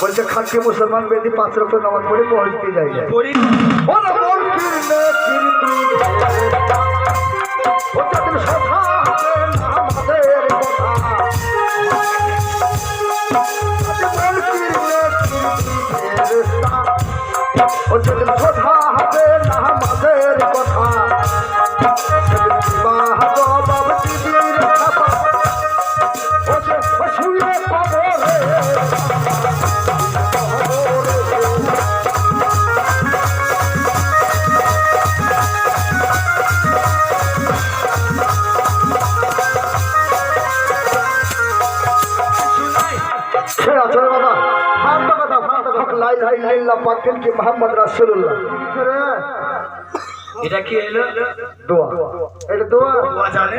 বলছে খানকে মুসলমান বেদি পাঁচ রক্ত নামাজ পড়ে পৌঁছতে যাই ও যাদের সভা হবে না আমাদের কথা। পাকেন কি মুহাম্মদ রাসূলুল্লাহ। এটা কি এলো দোয়া। এটা দোয়া। দোয়া জানে?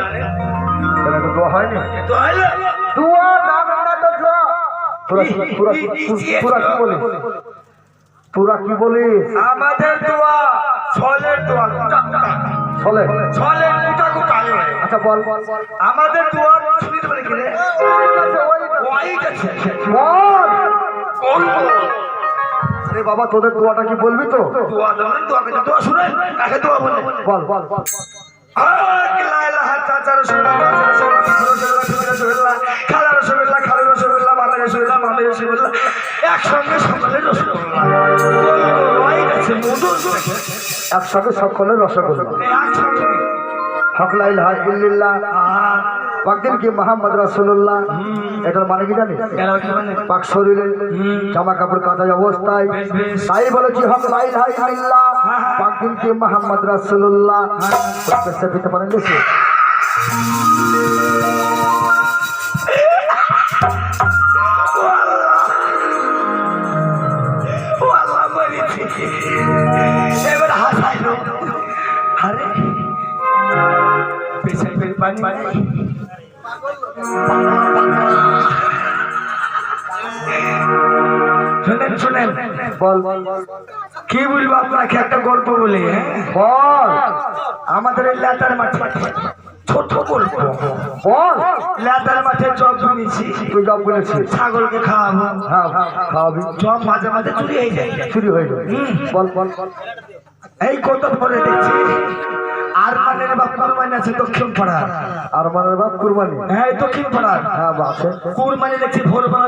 এটা তো দোয়া এলো দোয়া নাম না তো দোয়া। তোরা তোরা তোরা কি বলিস? তোরা কি বলিস? আমাদের দোয়া ছলের আচ্ছা বল বল বল। আমাদের দোয়া শুনিতে পারে কি রে? ওই গেছে বল। কোন আরে বাবা তোদের দোয়াটা কি বলবি তো দোয়া দেবেন দোয়া করে দোয়া শুনে কাকে দোয়া বলে বল বল বল একসঙ্গে সকালে রসগোল্লা একসাথে সকলের রসগোল্লা হকলাই ইল্লিল্লাহ। পাকদিন কি মোহাম্মদ রাসূলুল্লাহ। এটার মানে কি জানিস? পাক শরীরে জামা কাপড় কাঁচা অবস্থায়। তাই বলেছি হক লাই লাই ইল্লাল্লাহ পাকদিন কি মোহাম্মদ রাসুল্লাহ পেতে দিতে পারেন দেখি শুনেন শুনেন। বল কি বলব আপনাকে একটা গল্প বলি হ্যাঁ? বল। আমাদের এই লেতার মাঠে ছোট গল্প। বল। লেতার মাঠে জব শুনেছি তুই জব বলেছিস ছাগলকে খাওয়াবো। হ্যাঁ খাওয়াবি। জব মাঝে মাঝে চুরি হয়ে যায়। চুরি হয়ে যাবে বল বল বল। এই কত পরে দেখছি বাপ কুরবানি আছে দক্ষিণ বাপ কুরবানি হ্যাঁ দক্ষিণ হ্যাঁ বা আছে কুরবানি দেখছি ভোরবেলা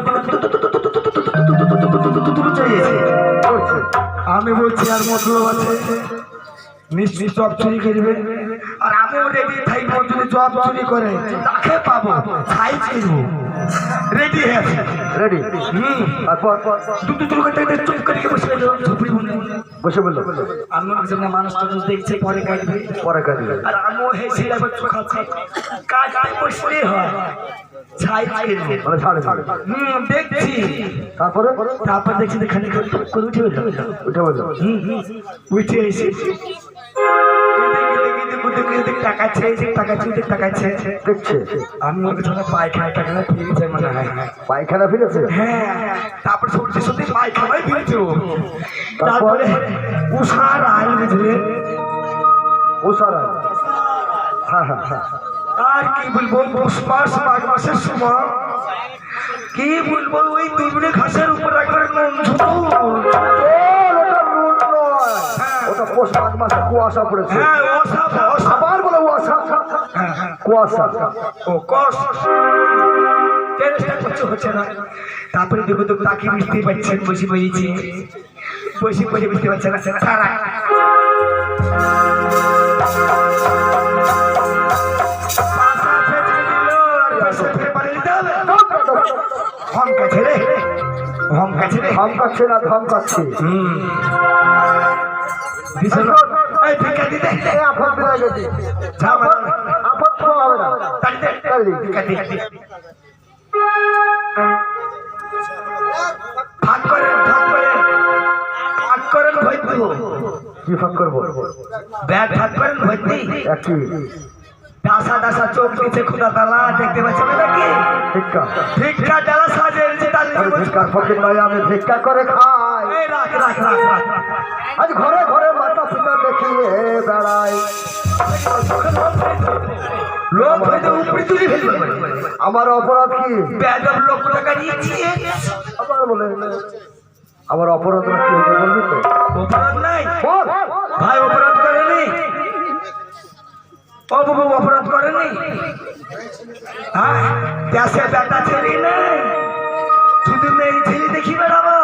আমি বলছি আর মতলব আছে নিশ্চয় জব চুরি করবে আর আমিও রেডি থাকব যদি জব চুরি করে তাকে পাবো ছাই ছিড়বো রেডি হয়ে রেডি হুম। তারপর দুটো করতে চুপ করে বসে ঝুপড়ি মনে বসে বলল মানুষটা তো দেখছে পরে কাটবে পরে কাটি আর আমিও বসলে হয়। ছাই মানে ছাড়ে ছাড়ে হুম দেখছি। তারপরে? তারপর দেখছি খালি করে উঠে গেল। উঠে বলল উঠে এসে দেখছে? আমি ওকে ধরে পায়খানা মনে হয় পায়খানা হ্যাঁ। তারপর সত্যি সত্যি ও। তারপর? বুঝলে? হ্যাঁ হ্যাঁ হ্যাঁ। আর কি বলব পৌষ মাস মাঘ মাসের সময়। কি বলব ওই দুবড়ে ঘাসের উপর একবার ঝুঁকো মাসে কুয়াশা পড়েছে। হ্যাঁ আবার বলে কুয়াশা কুয়াশা। ও কস। চেষ্টা করছে হচ্ছে না। তারপরে দেখো তো তাকে বুঝতে পারছেন বসে বসেছি বসে বসে বুঝতে পারছে না সেটা সারা। হমকা ছেড়ে ধমকাচ্ছে না ধমকাচ্ছে। হুম। ভীষণ এই ভিক্ষা দিতে। এ আফত বিদায় গেছি যা মানে আফত তো হবে না। তাড়িতে তাড়ি। ভিক্ষা দিতে। ভাগ করেন ভাগ করেন ভাগ করেন ভৈতু কি ফাঁক করব? ব্যাগ ভাগ করেন ভৈতি একই। দাসা দাসা চোখ দিচ্ছে খুদা তালা দেখতে পাচ্ছেন নাকি? ভিক্ষা। ভিক্ষা যারা সাজে তার আমি ফকির নয় আমি ভিক্ষা করে খাই। রাখ রাখ রাখ রাখ। আজ ঘরে ঘরে মাতা পিতা দেখিয়ে বেড়ায় লোক হয়তো উপরে তুলে ফেলবে আমার অপরাধ কি? বেদব লোক টাকা নিয়েছি আবার বলে আমার অপরাধ কি হয়েছে বলবি তো অপরাধ নাই। ভাই অপরাধ করেনি? অপরাধ করেনি? হ্যাঁ দেশে বেটা ছেলে নেই। ছেলে দেখি বেড়াবো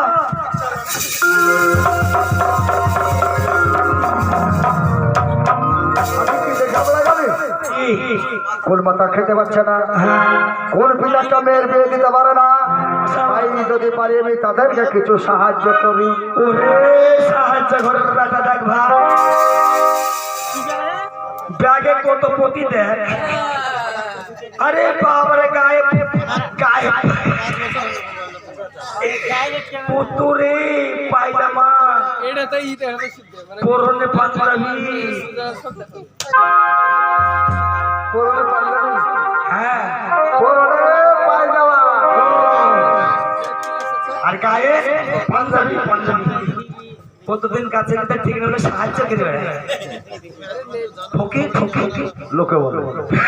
কি? কোন মাতা খেতে পারছে না। কোন পিতাটা মেয়ের বিয়ে দিতে পারে না তাই যদি পারি আমি তাদেরকে কিছু সাহায্য করি সাহায্য করে বেটা দেখ ভাই ব্যাগে কত পতি দেখ আরে বাবারে গায়ে গায়ে পুতুরে পায়জামা। এটা তো ইতে হবে সিদ্ধ মানে পরনে পাঞ্জাবি। পরনে পাঞ্জাবি, হ্যাঁ পরনে পায়জামা। আর গায়ে পাঞ্জাবি পাঞ্জাবি। কতদিন কাছে নিতে ঠিক না হলে সাহায্য করে বেড়ায় ঠকে ঠকে। লোকে বলে লোকে বলে।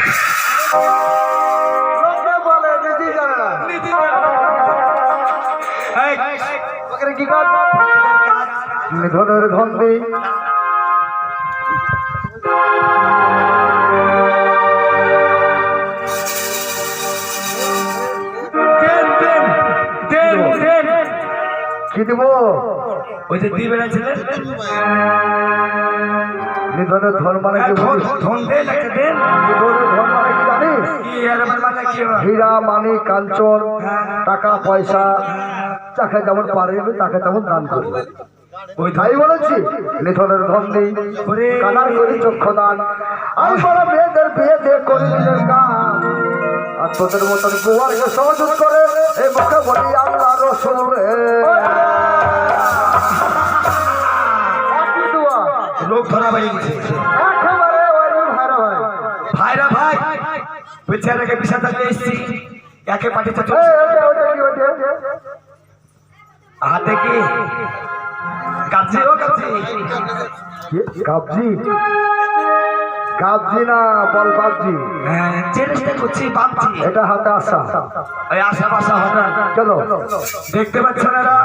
নিধনের ধন দিই দেন দেন দেন দেন। কি দিব? ওই যে দিয়ে বেড়াচ্ছিলেন নিধনের ধন মানে কি ধন দেন একটা দেন। নিধনের ধন মানে কি জানিস? কি মানে হীরা মানি কাঞ্চন টাকা পয়সা যাকে যেমন পারে তাকে তেমন দান করবে ওই তাই বলেছি নিধনের ধন দিই ওরে। কানার করি চক্ষু দান আমি বড় মেয়েদের বিয়ে দিয়ে করি নিজের কাম আর তোদের মতন গোয়ারকে সহযোগ করে এই মুখে বলি আল্লাহ রসুল রে লোক ধরা গেছে একেবারে ভাইরা ভাই। ভাইরা ভাই বেচারাকে বিষা থাকতে এসছি একে পাঠিয়েছে? হাতে কি ও কাবজি কাবজি না বল বাবজি হ্যাঁ চেষ্টা করছি ভাবছি এটা হাতে আসা ওই আশাপাশা হঠাৎ চলো দেখতে পাচ্ছেন এরা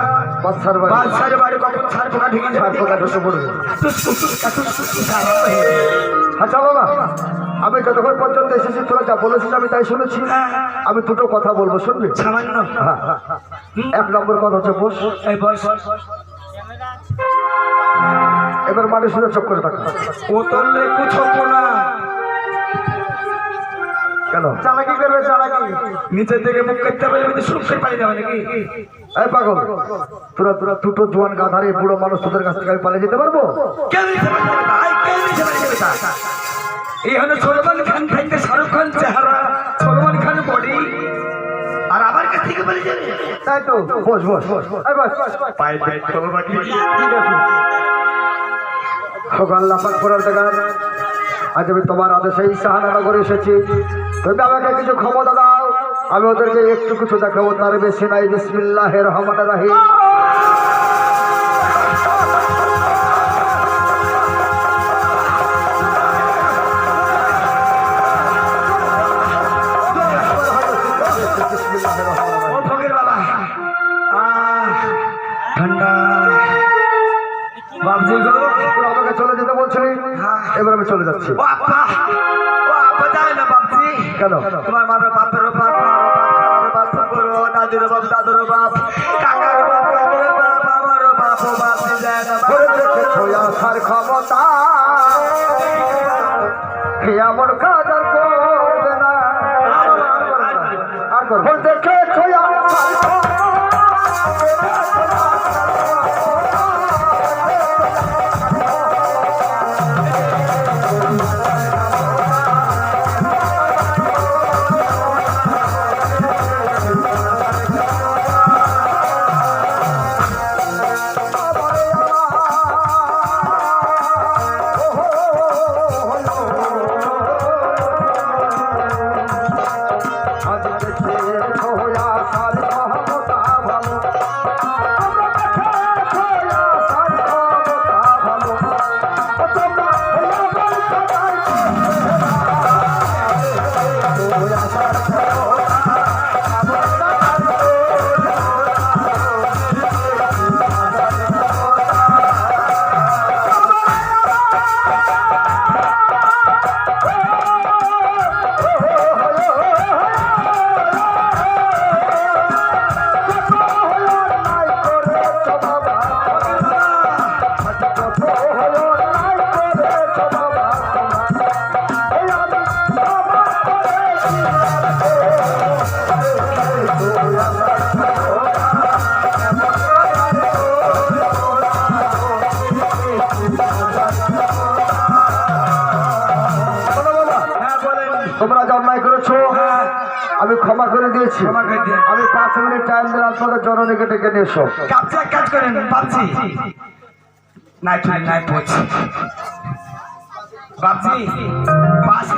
বাচ্চার বাড়ি বাচ্চার বাড়ি কখন ছাড় পোকা ঢুকে চার পোকা ঢুকে পড়বে টুস টুস টুস কা টুস টুস টুস আরম্ভ হয়ে। আচ্ছা আমি যতক্ষণ পর্যন্ত এসেছি তোরা যা বলেছিস আমি তাই শুনেছি আমি দুটো কথা বলব শুনবি সামান্য হ্যাঁ, হ্যাঁ। এক নম্বর কথা হচ্ছে বস বস এবার মানুষ শুনে চোখ করে থাকবে ও কুছো না। কেন? চালাকি করবে চালাকি। নিচের দিকে মুখ করতে পালিয়ে যাবে নাকি? এই পাগল তোরা তোরা দুটো জোয়ান গাধারে বুড়ো মানুষ তোদের কাছ থেকে আমি পালিয়ে যেতে পারব? এই হলো সলমান খান থাকতে শাহরুখ খান চেহারা। সলমান খান বডি। আর আমার কাছ থেকে পালিয়ে যাবে? তাই তো বস বস। বস বস পায়ে পায়ে চলো বাকি। ঠিক আছে। আজ আমি তোমার আদেশে এই করে এসেছি। তুমি আমাকে কিছু ক্ষমতা দাও। আমি ওদেরকে একটু কিছু দেখাবো, তার বেশি নাই। বিসমিল্লাহ রহমান রাহিম। এবার আমি চলে যাচ্ছি। কেন? তোমার মার বাপের বাপ মার বাপ দাদির বাপ দাদুর বাপ কাকার বাপ কাকার বাপ আমার বাপ ও বাপ যায় না আসার ক্ষমতা। এমন কাজ আর করবে না। আর করবে না। অন্যায় করেছ আমি ক্ষমা করে দিয়েছি। আমি পাঁচ মিনিট টাইম দিলাম তোমাদের জননীকে ডেকে নিয়ে এসো। কাজ করেন নাই নাই পড়ছি। বাপজি পাঁচ